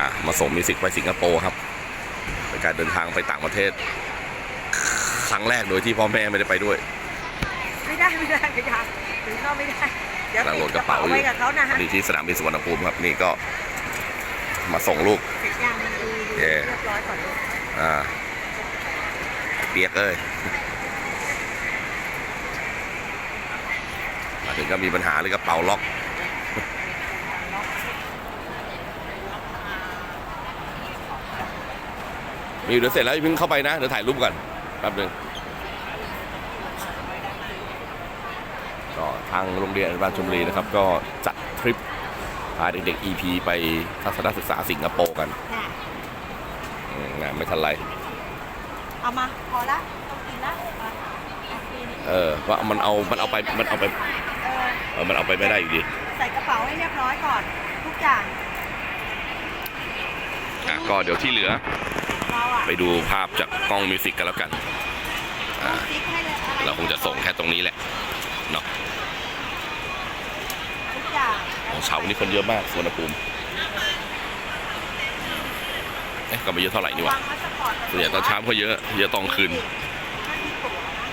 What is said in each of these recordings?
อะมาส่งมิวสิกไปสิงคโปร์ครับเป็นการเดินทางไปต่างประเทศ ครั้งแรกโดยที่พ่อแม่ไม่ได้ไปด้วย ไม่ได้ไม่ได้ไม่ได้ถึงเข้าไม่ได้เดี๋ยวกำลังโหลติดดกกระระเป๋าเป๋าอยู่ไว้กับเขานะฮะนี่ที่สนามบินสุวรรณภูมิครับนี่ก็ มาส่งลูกเสร็จยังดูดูเย่เรียบร้อยก่อนลูกอ่าเปียกเอ้ยมาถึงก็มีปัญหาเลยกระเป๋าล็อก มีเดี๋ยวเสร็จแล้วอย่าเพิ่งเข้าไปนะ เดี๋ยวถ่ายรูปก่อนแป๊บหนึงก็ทางโรงเรียนอนุบาลชมบุรีนะครับ ก็จัดทริปพาเด็กๆ EP ไปทัศนศึกษาสิงคโปร์กันน่ะอืมงานไม่ทันไร เอามา พอละต้องกินละอะอะกินเออว่ามันเอามันเอาไปมันเอาไปเออเออมันเอาไปไม่ได้อยู่ดี ใส่กระเป๋าให้เรียบร้อยก่อน ทุกอย่าง อะก็เดี๋ยวที่เหลือเราอะ ไปดูภาพจากกล้องมิวสิกกันแล้วกันอ่าติ๊กให้เลยอไเราคงจะส่งแค่ตรงนี้แหละเนาะทุกอย่างของเช้าวันนี้คนเยอะมากสวนภูมิเอ๊ะก็ไม่เยอะเท่าไหร่นี่หวาว่างพาสปอร์ตส่วนใหญ่ตอนเช้าก็เยอะ เยอะตอนคืนถ้ามีตั๋วนะ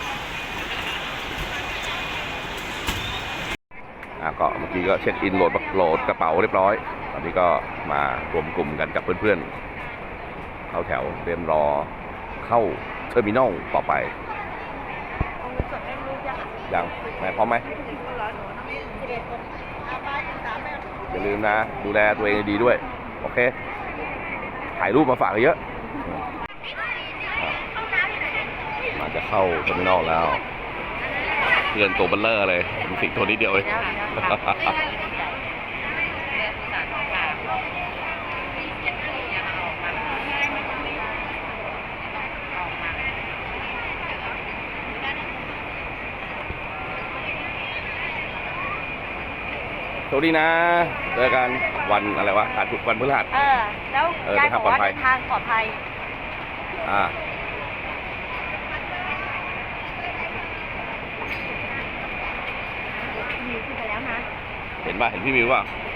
อะก็เมื่อกี้ก็เช็คอินโหลดโหลดกระเป๋าเรียบร้อย ตอนนี้ก็มารวมกลุ่มกันกับเพื่อนๆ เข้าแถวเตรียมรอเข้าเทอร์มินอลต่อไปเอาเงินสดให้ลูกยังอะยังไหนพร้อมไหมถึงร้อยหนูนะสิบเอ็ดคนเอาไปถึงสามแม่อย่าลืมนะ ดูแลตัวเองให้ดีด้วย โอเค ถ่ายรูปมาฝากเยอะอะมาจะเข้าเทอร์มินอลแล้วเพื่อนตัวเบลเลอร์เลย มีสิงตัวนิดเดียวเอง สวัสดีนะ เจอกันวันอะไรวะขาดวันพฤหัส เออ แล้วเออยายบอกว่าเดิเดินนทาทางงปปลลออดดภัภัยยอ่า มิวขึ้นไปแล้วนะ เห็นป่ะเห็นพี่มิวป่ะเ